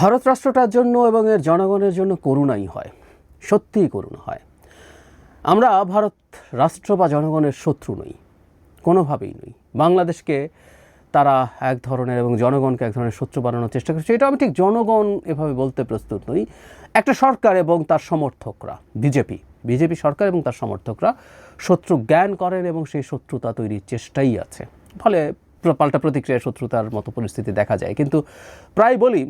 ভারত রাষ্ট্রটার জন্য এবং এর জনগণের জন্য করুণাই হয়, সত্যিই করুণা হয়। আমরা ভারত রাষ্ট্র বা জনগণের শত্রু নই, কোনোভাবেই নই। বাংলাদেশকে তারা এক ধরনের এবং জনগণকে এক ধরনের শত্রু বানানোর চেষ্টা করছে। এটা আমি ঠিক জনগণ এভাবে বলতে প্রস্তুত নই। একটা সরকার এবং তার সমর্থকরা, বিজেপি বিজেপি সরকার এবং তার সমর্থকরা শত্রু জ্ঞান করেন এবং সেই শত্রুতা তৈরির চেষ্টাই আছে। ফলে পাল্টা প্রতিক্রিয়া শত্রুতার মতো পরিস্থিতি দেখা যায়। কিন্তু প্রায় বলি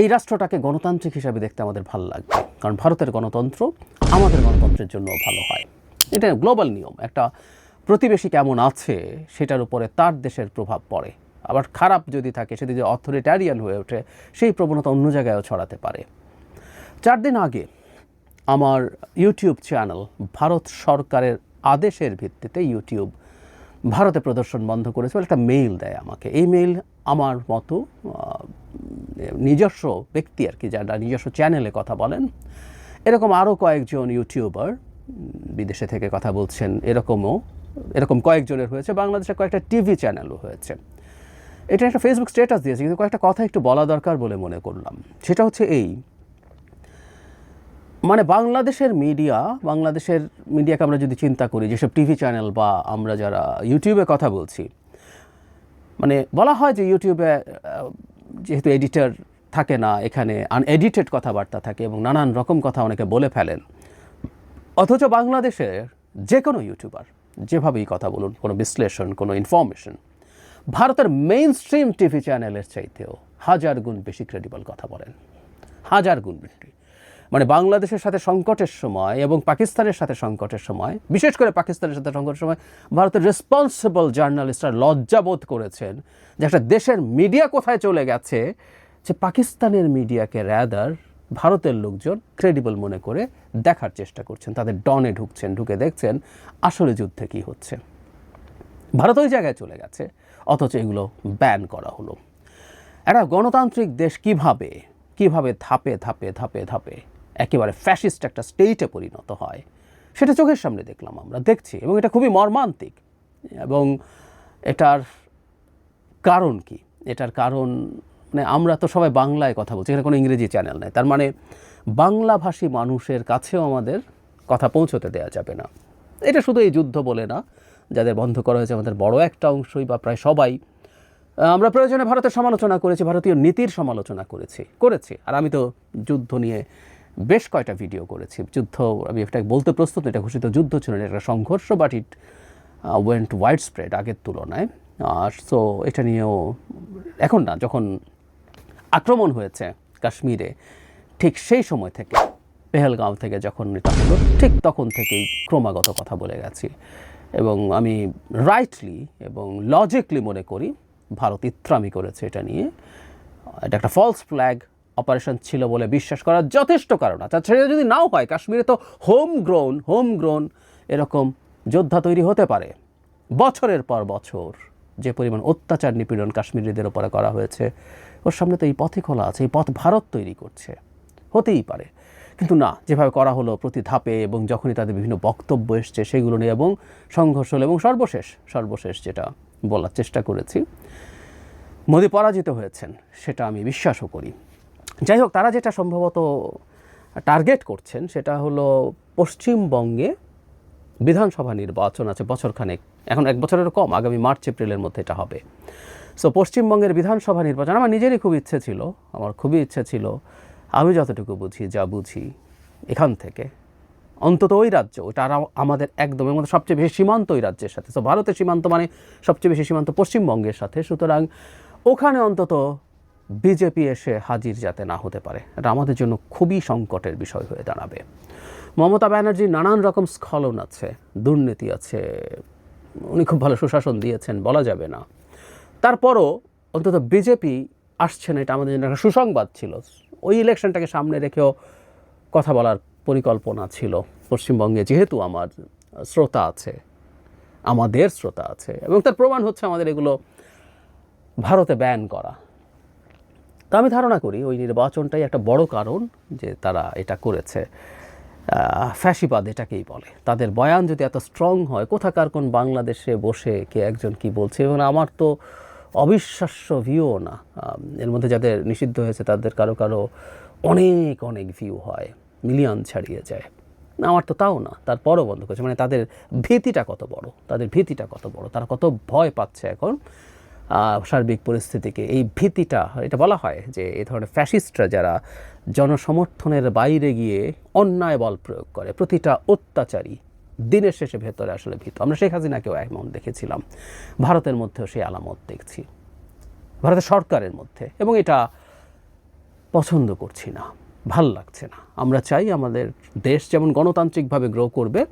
এই রাষ্ট্রটাকে গণতান্ত্রিক হিসাবে দেখতে আমাদের ভালো লাগবে কারণ ভারতের গণতন্ত্র আমাদের গণতন্ত্রের জন্য ভালো হয়। এটা গ্লোবাল নিয়ম। একটা প্রতিবেশী কেমন আছে, সেটার উপরে তার দেশের প্রভাব পড়ে। আবার খারাপ যদি থাকে সেটা যদি অথরিটারিয়ান হয়ে ওঠে, সেই প্রবণতা অন্য জায়গায়ও ছড়াতে পারে। চার দিন আগে আমার ইউটিউব চ্যানেল ভারত সরকারের আদেশের ভিত্তিতে ইউটিউব ভারতে প্রদর্শন বন্ধ করেছে বলে একটা মেইল দেয় আমাকে। এই মেইল আমার মতো নিজস্ব ব্যক্তি আর কি যারা নিজস্ব চ্যানেলে কথা বলেন। এরকম আরও কয়েকজন ইউটিউবার বিদেশে থেকে কথা বলছেন, এরকমও, এরকম কয়েকজনের হয়েছে। বাংলাদেশে কয়েকটা টিভি চ্যানেলও হয়েছে। এটা একটা ফেসবুক স্ট্যাটাস দিয়েছে, কিন্তু কয়েকটা কথা একটু বলা দরকার বলে মনে করলাম। সেটা হচ্ছে এই মানে বাংলাদেশের মিডিয়া বাংলাদেশের মিডিয়াকে আমরা যদি চিন্তা করি, যেসব টিভি চ্যানেল বা আমরা যারা ইউটিউবে কথা বলছি মানে বলা হয় যে ইউটিউবে যেহেতু এডিটর থাকে না, এখানে আনএডিটেড কথাবার্তা থাকে এবং নানান রকম কথা অনেকে বলে ফেলেন। অথচ বাংলাদেশের যে কোনো ইউটিউবার যেভাবেই কথা বলুন, কোনো বিশ্লেষণ, কোনো ইনফরমেশন ভারতের মেইন স্ট্রিম টিভি চ্যানেলের চাইতেও হাজার গুণ বেশি ক্রেডিবল কথা বলেন। হাজার গুণ বেশি। মানে বাংলাদেশের সাথে সংকটের সময় এবং পাকিস্তানের সাথে সংকটের সময়, বিশেষ করে পাকিস্তানের সাথে সংকটের সময়, ভারতের রেসপন্সিবল জার্নালিস্টরা লজ্জাবোধ করেছেন যে একটা দেশের মিডিয়া কোথায় চলে গেছে, যে পাকিস্তানের মিডিয়াকে র্যাদার ভারতের লোকজন ক্রেডিবল মনে করে দেখার চেষ্টা করছেন। তাদের ডনে ঢুকছেন, ঢুকে দেখছেন আসলে যুদ্ধে কী হচ্ছে। ভারত ওই জায়গায় চলে গেছে, অথচ এগুলো ব্যান করা হলো। একটা গণতান্ত্রিক দেশ কীভাবে কীভাবে ধাপে ধাপে ধাপে ধাপে একেবারে ফ্যাসিস্ট একটা স্টেটে পরিণত হয়। সেটা চোখের সামনে দেখলাম আমরা, দেখছি এবং এটা খুবই মর্মান্তিক। এবং এটার কারণ কি? এটার কারণ মানে আমরা তো সবাই বাংলায় কথা বলছি, এখানে কোনো ইংরেজি চ্যানেল নেই। তার মানে বাংলাভাষী মানুষের কাছেও আমাদের কথা পৌঁছতে দেওয়া যাবে না। এটা শুধু এই যুদ্ধ বলে না, যাদের বন্ধ করা হয়েছে আমাদের বড় একটা অংশই বা প্রায় সবাই। আমরা প্রয়োজনে ভারতের সমালোচনা করেছি, ভারতীয় নীতির সমালোচনা করেছি করেছি। আর আমি তো যুদ্ধ নিয়ে বেশ কয়টা ভিডিও করেছি। যুদ্ধ আমি এটা বলতে প্রস্তুত এটা ঘোষিত যুদ্ধ ছিল না, এটা সংঘর্ষ but it went wide spread আগের তুলনায়। আর সো এটা নিয়েও এখন না যখন আক্রমণ হয়েছে কাশ্মীরে ঠিক সেই সময় থেকে পেহেলগাঁও থেকে যখন এটা হলো ঠিক তখন থেকেই ক্রমাগত কথা বলে গেছি। এবং আমি রাইটলি এবং লজিকলি মনে করি ভারত ইত্রামি করেছে এটা নিয়ে। এটা একটা ফলস ফ্ল্যাগ অপারেশন ছিল বলে বিশ্বাস করার যথেষ্ট কারণ আছে। সেটা যদি নাও হয়, কাশ্মীরে তো হোম গ্রোন হোম গ্রোন এরকম যোদ্ধা তৈরি হতে পারে। বছরের পর বছর যে পরিমাণ অত্যাচার নিপীড়ন কাশ্মীরিদের ওপরে করা হয়েছে, ওর সামনে তো এই পথে খোলা আছে, এই পথ ভারত তৈরি করছে। হতেই পারে। কিন্তু না, যেভাবে করা হলো প্রতি ধাপে এবং যখনই তাদের বিভিন্ন বক্তব্য এসছে সেগুলো নিয়ে এবং সংঘর্ষ হলো এবং সর্বশেষ সর্বশেষ যেটা বলার চেষ্টা করেছি, মোদি পরাজিত হয়েছেন, সেটা আমি বিশ্বাসও করি। যাই হোক তারা যেটা সম্ভবত টার্গেট করছেন, সেটা হলো পশ্চিমবঙ্গে বিধানসভা নির্বাচন আছে বছরখানেক। এখন এক বছরেরও কম, আগামী মার্চ, এপ্রিলের মধ্যে এটা হবে। সো পশ্চিমবঙ্গের বিধানসভা নির্বাচন, আমার নিজেরই খুব ইচ্ছে ছিল, আমার খুবই ইচ্ছে ছিল, আমি যতটুকু বুঝি, যা বুঝি, এখান থেকে। অন্তত ওই রাজ্য, ওটা আমাদের একদম এর মধ্যে সবচেয়ে বেশি সীমান্ত ওই রাজ্যের সাথে। সো ভারতের সীমান্ত মানে সবচেয়ে বেশি সীমান্ত পশ্চিমবঙ্গের সাথে। সুতরাং, ওখানে অন্তত বিজেপি এসে হাজির যাতে না হতে পারে। এটা আমাদের জন্য খুবই সংকটের বিষয় হয়ে দাঁড়াবে। মমতা ব্যানার্জির নানান রকম স্খলন আছে, দুর্নীতি আছে, উনি খুব ভালো সুশাসন দিয়েছেন, বলা যাবে না। তারপরও অন্তত বিজেপি আসছেন এটা আমাদের জন্য একটা সুসংবাদ ছিল। ওই ইলেকশনটাকে সামনে রেখেও কথা বলার পরিকল্পনা ছিল। পশ্চিমবঙ্গে যেহেতু আমার শ্রোতা আছে, আমাদের শ্রোতা আছে, এবং তার প্রমাণ হচ্ছে আমাদের এগুলো ভারতে ব্যান করা। তা আমি ধারণা করি ওই নির্বাচনটাই একটা বড় কারণ যে তারা এটা করেছে। ফ্যাসিবাদ এটাকেই বলে। তাদের বয়ান যদি এত স্ট্রং হয়, কোথাকার কোন বাংলাদেশে বসে কে একজন কি বলছে? এবং আমার তো অবিশ্বাস্য ভিউও না। এর মধ্যে যাদের নিষিদ্ধ হয়েছে, তাদের কারও কারও অনেক অনেক ভিউ হয়। মিলিয়ন ছাড়িয়ে যায়। না আমার তো তাও না। তারপরও বন্ধ করেছে। মানে তাদের ভীতিটা কত বড়? তাদের ভীতিটা কত বড়? তারা কত ভয় পাচ্ছে এখন? সার্বিক পরিস্থিতিকে। এই ভীতিটা, এটা বলা হয় যে এই ধরনের ফ্যাসিস্টরা যারা জনসমর্থনের বাইরে গিয়ে অন্যায় বল প্রয়োগ করে, প্রতিটা অত্যাচারী দিনের শেষে ভেতরে আসলে ভীত। আমরা শেখ হাসিনাকেও এমন দেখেছিলাম। ভারতের মধ্যেও সেই আলামত দেখছি। ভারতের সরকারের মধ্যে। এবং এটা পছন্দ করছি না। ভালো লাগছে না। আমরা চাই আমাদের দেশ যেমন গণতান্ত্রিকভাবে গ্রো করবে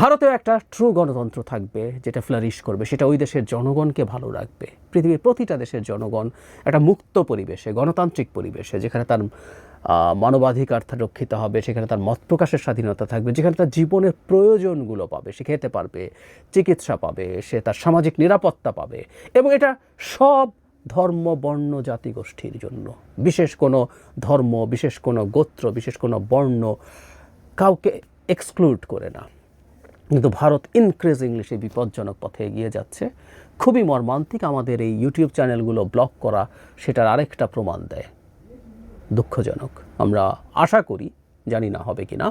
ভারতেও একটা ট্রু গণতন্ত্র থাকবে, যেটা ফ্লারিশ করবে, সেটা ওই দেশের জনগণকে ভালো রাখবে। পৃথিবীর প্রতিটা দেশের জনগণ একটা মুক্ত পরিবেশে, গণতান্ত্রিক পরিবেশে, যেখানে তার মানবাধিকার রক্ষিত হবে, সেখানে তার মত প্রকাশের স্বাধীনতা থাকবে, যেখানে তার জীবনের প্রয়োজনগুলো পাবে, সে খেতে পারবে, চিকিৎসা পাবে, সে তার সামাজিক নিরাপত্তা পাবে এবং এটা সব ধর্ম, বর্ণ জাতিগোষ্ঠীর জন্য। বিশেষ কোনো ধর্ম, বিশেষ কোনো গোত্র, বিশেষ কোনো বর্ণ কাউকে এক্সক্লুড করে না। কিন্তু ভারত ইনক্রিজিংলি সেই বিপজ্জনক পথে এগিয়ে যাচ্ছে। খুবই মর্মান্তিক আমাদের এই ইউটিউব চ্যানেলগুলো ব্লক করা, সেটার আরেকটা প্রমাণ দেয়। দুঃখজনক। আমরা আশা করি, জানি না হবে কি না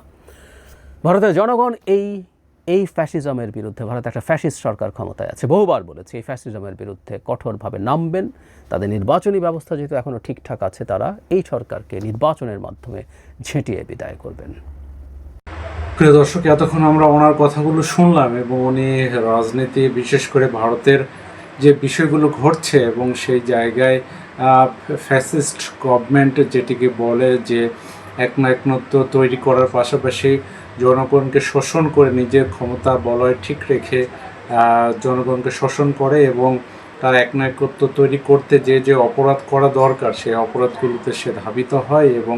ভারতের জনগণ এই এই ফ্যাসিজমের বিরুদ্ধে, ভারত একটা ফ্যাসিস্ট সরকার ক্ষমতায় আছে। বহুবার বলেছে, এই ফ্যাসিজমের বিরুদ্ধে কঠোরভাবে নামবেন। তাদের নির্বাচনী ব্যবস্থা যেহেতু এখনও ঠিকঠাক আছে, তারা এই সরকারকে নির্বাচনের মাধ্যমে ঝেঁটিয়ে বিদায় করবেন। প্রিয় দর্শক, এতক্ষণ আমরা ওনার কথাগুলো শুনলাম এবং উনি রাজনীতি, বিশেষ করে ভারতের যে বিষয়গুলো ঘটছে এবং সেই জায়গায় ফ্যাসিস্ট গভর্নমেন্ট যেটিকে বলে যে একনায়কত্ব তৈরি করার পাশাপাশি জনগণকে শোষণ করে নিজের ক্ষমতা, বলয় ঠিক রেখে জনগণকে শোষণ করে এবং তার একনায়কত্ব তৈরি করতে যে যে অপরাধ করা দরকার, সেই অপরাধগুলোতে সে ধাবিত হয় এবং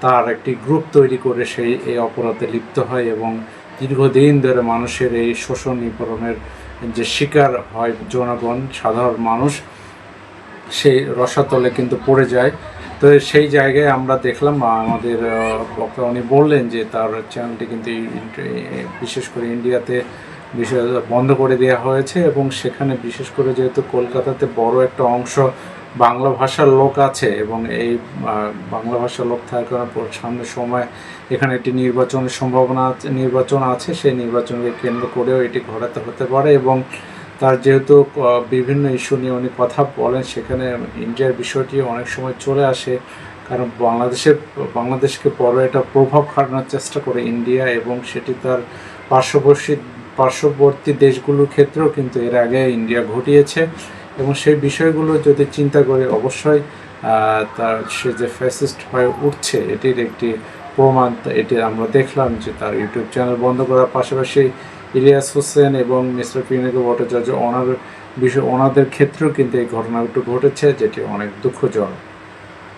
তার একটি গ্রুপ তৈরি করে সেই এই অপরাধে লিপ্ত হয় এবং দীর্ঘদিন ধরে মানুষের এই শোষণ নিপীড়নের যে শিকার হয় জনগণ, সাধারণ মানুষ, সেই রসাতলে কিন্তু পড়ে যায়। তো সেই জায়গায় আমরা দেখলাম আমাদের বক্তা উনি বললেন যে তার চ্যানেলটি কিন্তু বিশেষ করে ইন্ডিয়াতে বিশেষ বন্ধ করে দেওয়া হয়েছে এবং সেখানে বিশেষ করে যেহেতু কলকাতাতে বড় একটা অংশ বাংলা ভাষার লোক আছে এবং এই বাংলা ভাষার লোক থাকার কারণে সামনের সময় এখানে একটি নির্বাচনের সম্ভাবনা আছে, নির্বাচন আছে, সেই নির্বাচনকে কেন্দ্র করেও এটি ঘটাতে হতে পারে এবং তার যেহেতু বিভিন্ন ইস্যু নিয়ে উনি কথা বলেন, সেখানে ইন্ডিয়ার বিষয়টি অনেক সময় চলে আসে। কারণ বাংলাদেশের, বাংলাদেশকে বড় একটা প্রভাব খাটানোর চেষ্টা করে ইন্ডিয়া এবং সেটি তার পার্শ্ববর্তী পার্শ্ববর্তী দেশগুলোর ক্ষেত্রেও কিন্তু এর আগে ইন্ডিয়া ঘটিয়েছে। এবং সেই বিষয়গুলো যদি চিন্তা করে, অবশ্যই তার সে যে ফ্যাসিস্ট হয়ে উঠছে, এটির একটি প্রমাণ, এটি আমরা দেখলাম যে তার ইউটিউব চ্যানেল বন্ধ করার পাশাপাশি ইলিয়াস হোসেন এবং মিস্টার পিনাকি ভট্টাচার্য ওনার বিষয়, ওনাদের ক্ষেত্রেও কিন্তু এই ঘটনাগুলো ঘটেছে, যেটি অনেক দুঃখজনক।